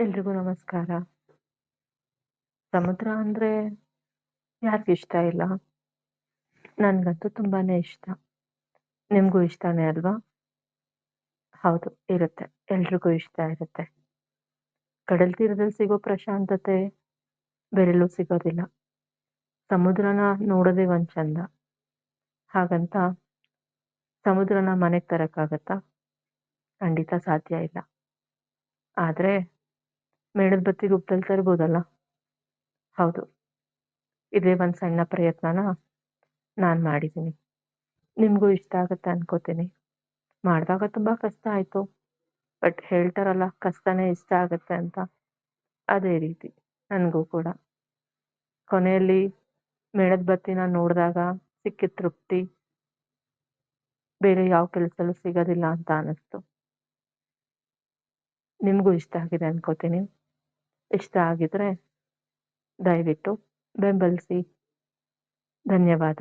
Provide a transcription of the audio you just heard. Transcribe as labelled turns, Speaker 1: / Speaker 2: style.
Speaker 1: ಎಲ್ರಿಗೂ ನಮಸ್ಕಾರ. ಸಮುದ್ರ ಅಂದ್ರೆ ಅಂದರೆ ಯಾರಿಗಿಷ್ಟ ಇಲ್ಲ. ನನ್ಗಂತೂ ತುಂಬಾನೇ ಇಷ್ಟ. ನಿಮ್ಗೂ ಇಷ್ಟನೇ ಅಲ್ವಾ? ಹೌದು, ಇರುತ್ತೆ. ಎಲ್ರಿಗೂ ಇಷ್ಟ ಇರುತ್ತೆ. ಕಡಲ ತೀರದಲ್ಲಿ ಸಿಗೋ ಪ್ರಶಾಂತತೆ ಬೇರೆಲ್ಲೂ ಸಿಗೋದಿಲ್ಲ. ಸಮುದ್ರನ ನೋಡೋದೇ ಒಂದ್ ಚಂದ. ಹಾಗಂತ ಸಮುದ್ರನ ಮನೆಗೆ ತರಕ್ಕಾಗತ್ತಾ ಖಂಡಿತ ಸಾಧ್ಯ ಇಲ್ಲ. ಆದರೆ ಮೇಣದ ಬತ್ತಿ ರೂಪದಲ್ಲಿ ತರ್ಬೋದಲ್ಲ? ಹೌದು. ಇದೇ ಒಂದು ಸಣ್ಣ ಪ್ರಯತ್ನನ ನಾನು ಮಾಡಿದ್ದೀನಿ. ನಿಮಗೂ ಇಷ್ಟ ಆಗುತ್ತೆ ಅನ್ಕೋತೀನಿ. ಮಾಡಿದಾಗ ತುಂಬ ಕಷ್ಟ ಆಯಿತು. ಬಟ್ ಹೇಳ್ತಾರಲ್ಲ, ಕಷ್ಟನೇ ಇಷ್ಟ ಆಗುತ್ತೆ ಅಂತ. ಅದೇ ರೀತಿ, ನನಗೂ ಕೂಡ. ಕೊನೆಯಲ್ಲಿ ಮೇಣದ ಬತ್ತಿನ ನೋಡಿದಾಗ ಸಿಕ್ಕಿದ ತೃಪ್ತಿ. ಬೇರೆ ಯಾವ ಕೆಲಸದಲ್ಲೂ ಸಿಗೋದಿಲ್ಲ ಅಂತ ಅನ್ನಿಸ್ತು ನಿಮಗೂ ಇಷ್ಟ ಆಗಿದೆ ಅನ್ಕೋತೀನಿ ಇಷ್ಟ ಆಗಿದ್ರೆ ದಯವಿಟ್ಟು ಬೆಂಬಲಿಸಿ. ಧನ್ಯವಾದ.